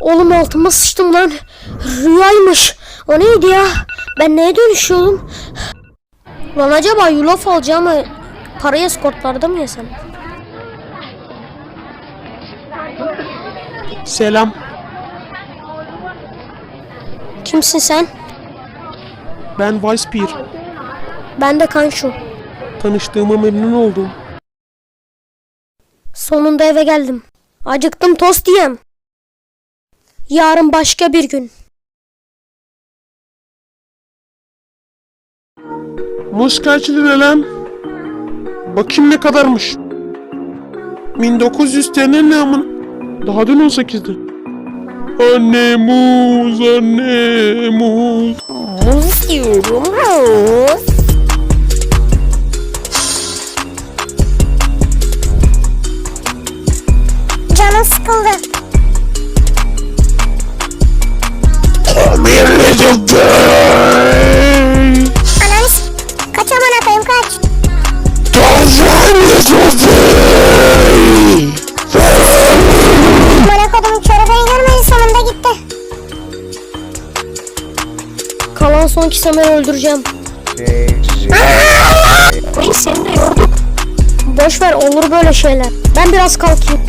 Oğlum altıma sıçtım lan. Rüyaymış. O neydi ya? Ben neye dönüşüyorum? Lan acaba yulaf alacağım mı? Parayı eskortlarda mı yesem? Selam. Kimsin sen? Ben Vice Peer. Ben de Kanşu. Tanıştığıma memnun oldum. Sonunda eve geldim. Acıktım tost yiyem. Yarın başka bir gün. Muz kaç lira lan? Bakayım ne kadarmış. 1900 TL ne amın? Daha dün 18'di. Anne muz, anne muz. Muz istiyorum muz. Ananı s- Kaç amına koyayım kaç. Amına koydum körefeyi görmedi sonunda gitti. Kalan son iki semer öldüreceğim. Ay seni de yorduk. Boş ver olur böyle şeyler. Ben biraz kalkayım.